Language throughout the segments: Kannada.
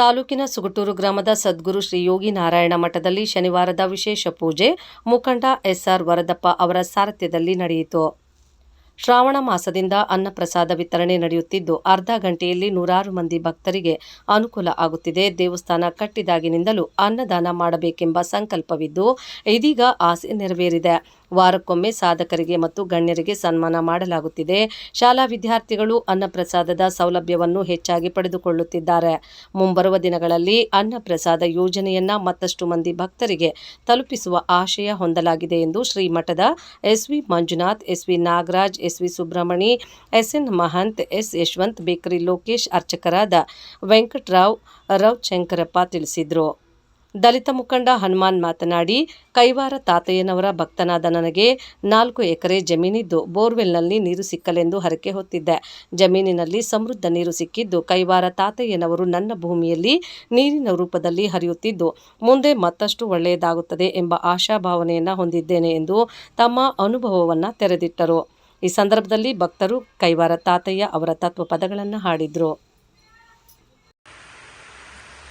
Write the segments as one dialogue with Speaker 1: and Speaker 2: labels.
Speaker 1: ತಾಲೂಕಿನ ಸುಗಟೂರು ಗ್ರಾಮದ ಸದ್ಗುರು ಶ್ರೀ ಯೋಗಿ ನಾರಾಯಣ ಮಠದಲ್ಲಿ ಶನಿವಾರದ ವಿಶೇಷ ಪೂಜೆ, ಮುಖಂಡ ಎಸ್ಆರ್ ವರದಪ್ಪ ಅವರ ಸಾರಥ್ಯದಲ್ಲಿ ನಡೆಯಿತು. ಶ್ರಾವಣ ಮಾಸದಿಂದ ಅನ್ನಪ್ರಸಾದ ವಿತರಣೆ ನಡೆಯುತ್ತಿದ್ದು, ಅರ್ಧ ಗಂಟೆಯಲ್ಲಿ ನೂರಾರು ಮಂದಿ ಭಕ್ತರಿಗೆ ಅನುಕೂಲ ಆಗುತ್ತಿದೆ. ದೇವಸ್ಥಾನ ಕಟ್ಟಿದಾಗಿನಿಂದಲೂ ಅನ್ನದಾನ ಮಾಡಬೇಕೆಂಬ ಸಂಕಲ್ಪವಿದ್ದು, ಇದೀಗ ಆಸೆ ನೆರವೇರಿದೆ. ವಾರಕ್ಕೊಮ್ಮೆ ಸಾಧಕರಿಗೆ ಮತ್ತು ಗಣ್ಯರಿಗೆ ಸನ್ಮಾನ ಮಾಡಲಾಗುತ್ತಿದೆ. ಶಾಲಾ ವಿದ್ಯಾರ್ಥಿಗಳು ಅನ್ನಪ್ರಸಾದದ ಸೌಲಭ್ಯವನ್ನು ಹೆಚ್ಚಾಗಿ ಪಡೆದುಕೊಳ್ಳುತ್ತಿದ್ದಾರೆ. ಮುಂಬರುವ ದಿನಗಳಲ್ಲಿ ಅನ್ನಪ್ರಸಾದ ಯೋಜನೆಯನ್ನ ಮತ್ತಷ್ಟು ಮಂದಿ ಭಕ್ತರಿಗೆ ತಲುಪಿಸುವ ಆಶಯ ಹೊಂದಲಾಗಿದೆ ಎಂದು ಶ್ರೀಮಠದ SV Manjunath, SV Nagaraj, SV Subrahmani, SN Mahant, S Yashwant, bakery Lokesh ಅರ್ಚಕರಾದ Venkatarao ರವ್ ಶಂಕರಪ್ಪ ತಿಳಿಸಿದರು. ದಲಿತ ಮುಖಂಡ ಹನುಮಾನ್ ಮಾತನಾಡಿ, ಕೈವಾರ ತಾತಯ್ಯನವರ ಭಕ್ತನಾದ ನನಗೆ ನಾಲ್ಕು ಎಕರೆ ಜಮೀನಿದ್ದು, ಬೋರ್ವೆಲ್ನಲ್ಲಿ ನೀರು ಸಿಕ್ಕಲೆಂದು ಹರಕೆ ಹೊತ್ತಿದ್ದೆ. ಜಮೀನಿನಲ್ಲಿ ಸಮೃದ್ಧ ನೀರು ಸಿಕ್ಕಿದ್ದು, ಕೈವಾರ ತಾತಯ್ಯನವರು ನನ್ನ ಭೂಮಿಯಲ್ಲಿ ನೀರಿನ ರೂಪದಲ್ಲಿ ಹರಿಯುತ್ತಿದ್ದು, ಮುಂದೆ ಮತ್ತಷ್ಟು ಒಳ್ಳೆಯದಾಗುತ್ತದೆ ಎಂಬ ಆಶಾಭಾವನೆಯನ್ನು ಹೊಂದಿದ್ದೇನೆ ಎಂದು ತಮ್ಮ ಅನುಭವವನ್ನು ತೆರೆದಿಟ್ಟರು. ಈ ಸಂದರ್ಭದಲ್ಲಿ ಭಕ್ತರು ಕೈವಾರ ತಾತಯ್ಯ ಅವರ ತತ್ವ ಪದಗಳನ್ನು ಹಾಡಿದ್ರು.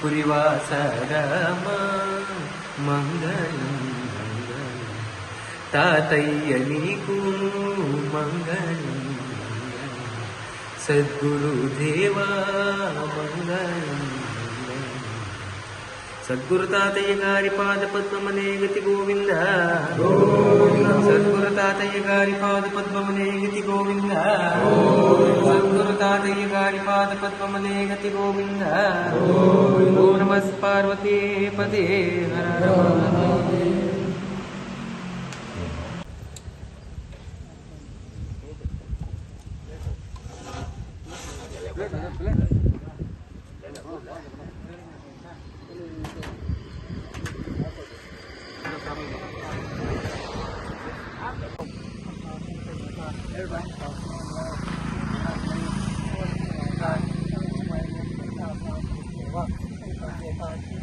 Speaker 2: పురివాస రామ మంగళం. తాతయ్య నీకు మంగళం సద్గురుదేవా మంగళం సద్గురు తాతయ్య గారి పాద పద్మమనే గతి గోవింద? तातय गारिपाद पद्मने गति गोविंद सद्गुरु तातय
Speaker 3: गारिपाद पद्मने गति
Speaker 2: गोविंद
Speaker 3: ओम नमः
Speaker 2: पार्वती
Speaker 3: पदे हर हर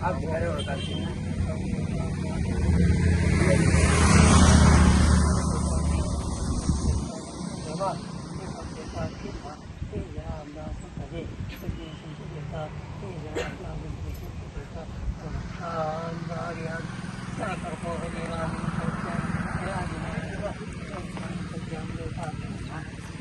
Speaker 3: आप घर होता Thank you.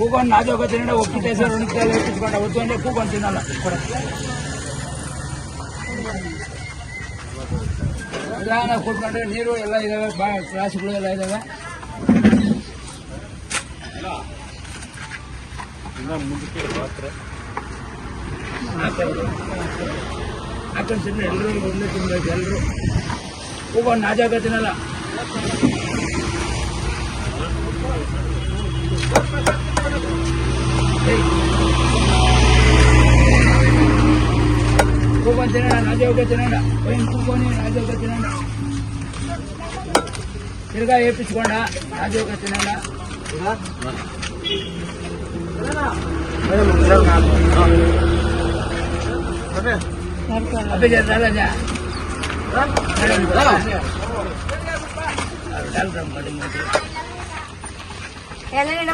Speaker 3: ಕೂಗೊಂಡು ನಾಜೋಗ ತಿನ್ನಡ ಒಪ್ಪಿಟ್ಟೆ ಸರ್ ಉಳಿತಾಯ ಇಟ್ಕೊಂಡ ಒತ್ತು ಅಂದರೆ ಕೂಗೊಂಡು ತಿನ್ನಲ್ಲ. ನಿಧಾನ ಕೂತ್ಕೊಂಡ್ರೆ ನೀರು ಎಲ್ಲ ಇದಾವೆ, ಬಾ ತ್ರಾಸುಗಳು ಎಲ್ಲ ಇದಾವೆ. ಮುಂದಕ್ಕೆ ಪಾತ್ರೆ ಹಾಕೊಂಡು ಒಂದೇ ತಿನ್ಬೇಕು ಎಲ್ಲರೂ ಕೂಗೊಂಡು ನಾಜಾಗ ತಿನ್ನಲ್ಲ ఇంకొకటి తినండి నాదే ఒక తినండి పోయి ఇంకొకొని నాదే ఒక తినండి తిరగా వేయించుకోండా నాదే ఒక
Speaker 4: తినండా
Speaker 3: అబ్బాయి రాలేదా ఎలా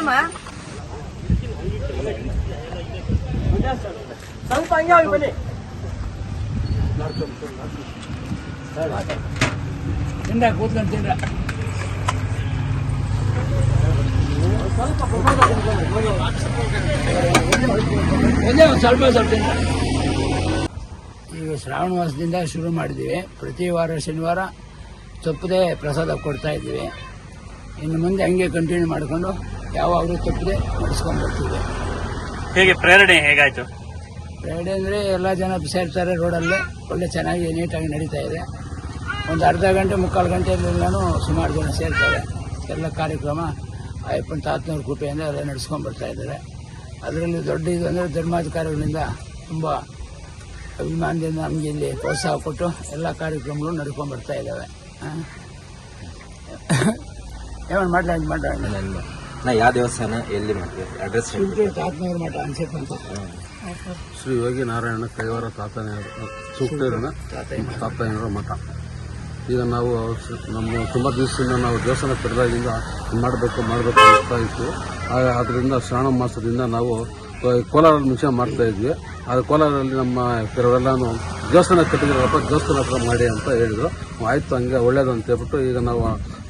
Speaker 3: ಒಂದೇ ಒಂದು ಸ್ವಲ್ಪ ಸ್ವಲ್ಪ ತಿಂದ ಈಗ ಶ್ರಾವಣ ಮಾಸದಿಂದ ಶುರು ಮಾಡಿದ್ದೀವಿ. ಪ್ರತಿ ವಾರ ಶನಿವಾರ ತಪ್ಪದೆ ಪ್ರಸಾದ ಕೊಡ್ತಾ ಇದ್ದೀವಿ. ಇನ್ನು ಮುಂದೆ ಹಂಗೆ ಕಂಟಿನ್ಯೂ ಮಾಡಿಕೊಂಡು ಯಾವಾಗಲೂ ತಪ್ಪದೆ ನಡೆಸ್ಕೊಂಡು ಬರ್ತೀವಿ.
Speaker 5: ಹೇಗೆ ಪ್ರೇರಣೆ ಹೇಗಾಯ್ತು?
Speaker 3: ಪ್ರೇರಣೆ ಅಂದರೆ ಎಲ್ಲ ಜನ ಸೇರ್ತಾರೆ ರೋಡಲ್ಲಿ. ಒಳ್ಳೆ ಚೆನ್ನಾಗಿ ನೀಟಾಗಿ ನಡೀತಾ ಇದೆ. ಒಂದು ಅರ್ಧ ಗಂಟೆ, ಮುಕ್ಕಾಲು ಗಂಟೆಯಲ್ಲೆಲ್ಲನೂ ಸುಮಾರು ಜನ ಸೇರ್ತಾರೆ. ಎಲ್ಲ ಕಾರ್ಯಕ್ರಮ ಅಯ್ಯಪ್ಪನ ತಾತನವ್ರ ಕೃಪೆಯಿಂದ ಎಲ್ಲ ನಡೆಸ್ಕೊಂಡು ಬರ್ತಾ ಇದ್ದಾರೆ. ಅದರಲ್ಲಿ ದೊಡ್ಡ ಇದು ಅಂದರೆ ಧರ್ಮಾಧಿಕಾರಿಗಳಿಂದ ತುಂಬ ಅಭಿಮಾನದಿಂದ ನಮಗೆ ಇಲ್ಲಿ ಪ್ರೋತ್ಸಾಹ ಕೊಟ್ಟು ಎಲ್ಲ ಕಾರ್ಯಕ್ರಮಗಳು ನಡ್ಕೊಂಡು ಬರ್ತಾ ಇದ್ದಾವೆ. ಏನು ಮಾಡಲಿ ಹಂಗೆ ಮಾತಾಡೋಣ
Speaker 6: ನಾ ಯಾವ ದೇವಸ್ಥಾನ ಎಲ್ಲಿ ಮಾಡ್ತೀವಿ ಅಡ್ರೆಸ್
Speaker 3: ಮಠ ಅಂತ
Speaker 7: ಶ್ರೀ ಯೋಗಿ ನಾರಾಯಣ ಕೈವಾರ ತಾತನೆಯವರು ಸೂಕ್ತೇರಿನ ತಾತಯ್ಯನವರ ಮಠ. ಈಗ ನಾವು ನಮ್ಮ ತುಂಬ ದಿವಸದಿಂದ ನಾವು ದೇವಸ್ಥಾನ ಕರೆದಾಗಿಂದ ಮಾಡಬೇಕು ಮಾಡಬೇಕು ಅಂತ ಇತ್ತು. ಆದ್ದರಿಂದ ಅದರಿಂದ ಶ್ರಾವಣ ಮಾಸದಿಂದ ನಾವು ಕೋಲಾರಲ್ಲಿ ಮುಂಚೆ ಮಾಡ್ತಾ ಇದ್ವಿ. ಅದು ಕೋಲಾರಲ್ಲಿ ನಮ್ಮ ಕೆಲವರೆಲ್ಲಾನು ದೇವಸ್ಥಾನ ಕಟ್ಟಿದ್ರಪ್ಪ ದೇವಸ್ಥಾನ ಹತ್ರ ಮಾಡಿ ಅಂತ ಹೇಳಿದ್ರು. ಆಯಿತು ಹಂಗೆ ಒಳ್ಳೇದು ಅಂತ ಹೇಳ್ಬಿಟ್ಟು ಈಗ ನಾವು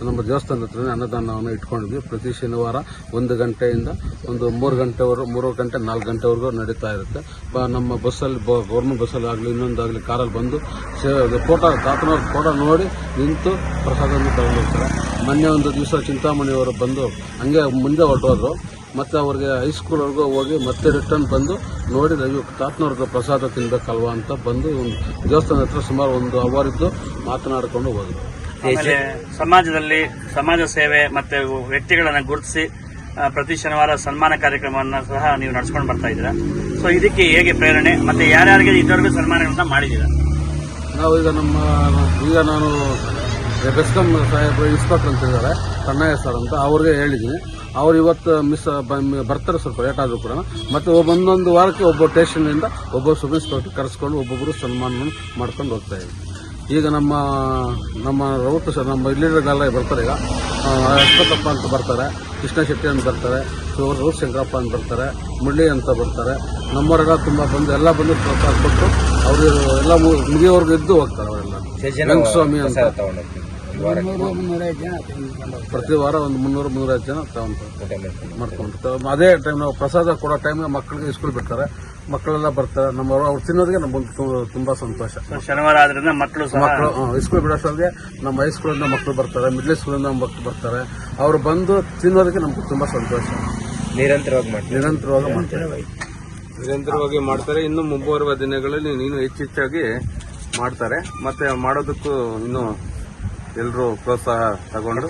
Speaker 7: ನಮ್ಮ ದೇವಸ್ಥಾನದ ಹತ್ರನೇ ಅನ್ನದಾನವನ್ನು ಇಟ್ಕೊಂಡಿದ್ವಿ. ಪ್ರತಿ ಶನಿವಾರ ಒಂದು ಗಂಟೆಯಿಂದ ಒಂದು ಮೂರು ಗಂಟೆವರೆಗೂ ಮೂರು ಗಂಟೆ, ನಾಲ್ಕು ಗಂಟೆವರೆಗೂ ನಡೀತಾ ಇರುತ್ತೆ. ನಮ್ಮ ಬಸ್ಸಲ್ಲಿ ಗೌರ್ಮೆಂಟ್ ಬಸ್ಸಲ್ಲಿ ಆಗಲಿ ಇನ್ನೊಂದಾಗಲಿ ಕಾರಲ್ಲಿ ಬಂದು ಫೋಟೋ ತಾತನವ್ರ ಫೋಟೋ ನೋಡಿ ನಿಂತು ಪ್ರಸಾದವನ್ನು ತಗೊಂಡು ಹೋಗ್ತಾರೆ ಮೊನ್ನೆ ಒಂದು ದಿವಸ ಚಿಂತಾಮಣಿಯವರು ಬಂದು ಹಂಗೆ ಮುಂದೆ ಹೊರಟೋದ್ರು. ಮತ್ತೆ ಅವ್ರಿಗೆ ಹೈಸ್ಕೂಲ್ವರೆಗೂ ಹೋಗಿ ಮತ್ತೆ ರಿಟರ್ನ್ ಬಂದು ನೋಡಿ ಅಯ್ಯೋ ತಾತನವ್ರದ್ದು ಪ್ರಸಾದ ತಿನ್ನಬೇಕಲ್ವಾ ಅಂತ ಬಂದು ದೇವಸ್ಥಾನ ಹತ್ರ ಸುಮಾರು ಒಂದು ಅವರ್ ಇದ್ದು ಮಾತನಾಡಿಕೊಂಡು ಹೋದ್ರು.
Speaker 5: ಆಮೇಲೆ ಸಮಾಜದಲ್ಲಿ ಸಮಾಜ ಸೇವೆ ಮತ್ತೆ ವ್ಯಕ್ತಿಗಳನ್ನ ಗುರುತಿಸಿ ಪ್ರತಿ ಶನಿವಾರ ಸನ್ಮಾನ ಕಾರ್ಯಕ್ರಮವನ್ನು ಸಹ ನೀವು ನಡ್ಸ್ಕೊಂಡು ಬರ್ತಾ ಇದ್ದೀರಾ. ಸೊ ಇದಕ್ಕೆ ಹೇಗೆ ಪ್ರೇರಣೆ ಮತ್ತೆ ಯಾರ್ಯಾರಿಗೆ ಇದುವರೆಗೂ ಸನ್ಮಾನಗಳನ್ನ ಮಾಡಿದ್ದೀರಾ?
Speaker 7: ನಾವು ಈಗ ನಮ್ಮ ಈಗ ನಾನು ಬೆಸ್ಕಾಂ ಸಾಹೇಬ್ ಇನ್ಸ್ಪೆಕ್ಟರ್ ಅಂತ ಇದ್ದಾರೆ ಕಣ್ಣಯ್ಯ ಸರ್ ಅಂತ ಅವ್ರಿಗೆ ಹೇಳಿದ್ದೀನಿ. ಅವ್ರು ಇವತ್ತು ಮಿಸ್ ಬ- ಬರ್ತಾರೆ ಸ್ವಲ್ಪ ಲೇಟ್ ಆದರೂ ಕೂಡ. ಮತ್ತೆ ಒಂದೊಂದು ವಾರಕ್ಕೆ ಒಬ್ಬ ಟೇಷನ್ನಿಂದ ಒಬ್ಬ ಸಬ್ ಇನ್ಸ್ಪೆಕ್ಟರ್ ಕರೆಸ್ಕೊಂಡು ಒಬ್ಬೊಬ್ಬರು ಸನ್ಮಾನ ಮಾಡ್ಕೊಂಡು ಹೋಗ್ತಾ ಇದ್ದೀವಿ ಈಗ ನಮ್ಮ ನಮ್ಮ ರೌಟ್ ಸರ್ ನಮ್ಮ ಲೀಡರ್ಗಳೆಲ್ಲ ಬರ್ತಾರೆ ಈಗ. ಅಶ್ವಥಪ್ಪ ಅಂತ ಬರ್ತಾರೆ ಕೃಷ್ಣ ಶೆಟ್ಟಿ ಅಂತ ಬರ್ತಾರೆ ರೌತ್ ಶಂಕರಪ್ಪ ಅಂತ ಬರ್ತಾರೆ ಮುಳ್ಳಿ ಅಂತ ಬರ್ತಾರೆ. ನಮ್ಮವರೆಲ್ಲ ತುಂಬ ಬಂದು ಎಲ್ಲ ಬಂದು ಪ್ರೋತ್ಸಾಹ ಕೊಟ್ಟು ಅವರು ಎಲ್ಲ ಮುಗಿಯೋರ್ಗು ಮುಗಿಯೋವರೆಗೂ ಇದ್ದು ಹೋಗ್ತಾರೆ ಅವರೆಲ್ಲ. ರಂಗಸ್ವಾಮಿ ಅಂತ. ಪ್ರತಿ ವಾರ ಒಂದು ಮುನ್ನೂರು ಮುನ್ನೂರೈದು ಜನ ತಗೊಂತಾರೆ ಮಾಡ್ಕೊಂಡಿರ್ತಾರೆ ಅದೇ ಟೈಮ್ ನಾವು ಪ್ರಸಾದ ಕೊಡೋ ಟೈಮ್ ಮಕ್ಕಳಿಗೆ ಸ್ಕೂಲ್ ಬಿಡ್ತಾರೆ. ಮಕ್ಕಳೆಲ್ಲ ಬರ್ತಾರೆ. ನಮ್ಮವರು ಅವ್ರು ತಿನ್ನೋದಕ್ಕೆ ನಮ್ಗೊಂದು ತುಂಬಾ ಸಂತೋಷ.
Speaker 5: ಸೊ ಶನಿವಾರ ಆದ್ರಿಂದ ಮಕ್ಕಳು ಸಹ
Speaker 7: ಮಕ್ಕಳು ಹೈಸ್ಕೂಲ್ ಬಿಡೋಷ್ಟೊಳಗೆ ನಮ್ಮ ಹೈಸ್ಕೂಲಿಂದ ಮಕ್ಕಳು ಬರ್ತಾರೆ ಮಿಡ್ಲ್ ಸ್ಕೂಲಿಂದ ಮಕ್ಕಳು ಬರ್ತಾರೆ. ಅವ್ರು ಬಂದು ತಿನ್ನೋದಕ್ಕೆ ನಮ್ಗೆ ತುಂಬಾ ಸಂತೋಷ.
Speaker 6: ನಿರಂತರವಾಗಿ ಮಾಡ್ತೀವಿ
Speaker 7: ನಿರಂತರವಾಗಿ ಮಾಡ್ತಾರೆ.
Speaker 2: ನಿರಂತರವಾಗಿ ಮಾಡ್ತಾರೆ. ಇನ್ನು ಮುಂಬರುವ ದಿನಗಳಲ್ಲಿ ನೀನು ಹೆಚ್ಚೆಚ್ಚಾಗಿ ಮಾಡ್ತಾರೆ. ಮತ್ತೆ ಮಾಡೋದಕ್ಕೂ ಇನ್ನು ಎಲ್ಲರೂ ಪ್ರೋತ್ಸಾಹ ತಗೊಂಡು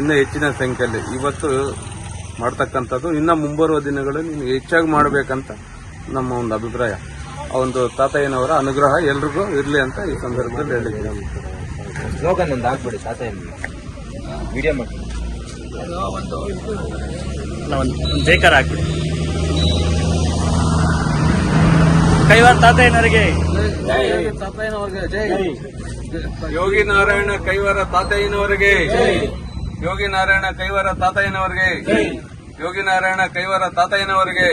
Speaker 2: ಇನ್ನು ಹೆಚ್ಚಿನ ಸಂಖ್ಯೆಯಲ್ಲಿ. ಇವತ್ತು ಮಾಡ್ತಕ್ಕಂಥದ್ದು ಇನ್ನು ಮುಂಬರುವ ದಿನಗಳಲ್ಲಿ ನೀನು ಹೆಚ್ಚಾಗಿ ಮಾಡಬೇಕಂತ ನಮ್ಮ ಒಂದು ಅಭಿಪ್ರಾಯ. ಆ ಒಂದು ತಾತಯ್ಯನವರ ಅನುಗ್ರಹ ಎಲ್ರಿಗೂ ಇರಲಿ ಅಂತ ಈ ಸಂದರ್ಭದಲ್ಲಿ ಹೇಳಿದ್ದೀನಿ.
Speaker 6: ಸ್ಲೋಗನ್ ಒಂದು ಹಾಕ್ಬಿಡಿ ತಾತಯ್ಯನಿಗೆ ವಿಡಿಯೋ ಮಾಡಿ.
Speaker 5: ಒಂದು ಜೈಕಾರ ಹಾಕ್ಬಿಡಿ ಕೈವಾರ ತಾತಯ್ಯನವರಿಗೆ.
Speaker 7: ತಾತಯ್ಯನವರಿಗೆ ಜೈ.
Speaker 2: ಯೋಗಿ ನಾರಾಯಣ ಕೈವಾರ ತಾತಯ್ಯನವರಿಗೆ. ಯೋಗಿ ನಾರಾಯಣ ಕೈವಾರ ತಾತಯ್ಯನವರಿಗೆ. ಯೋಗಿ ನಾರಾಯಣ ಕೈವಾರ ತಾತಯ್ಯನವರಿಗೆ.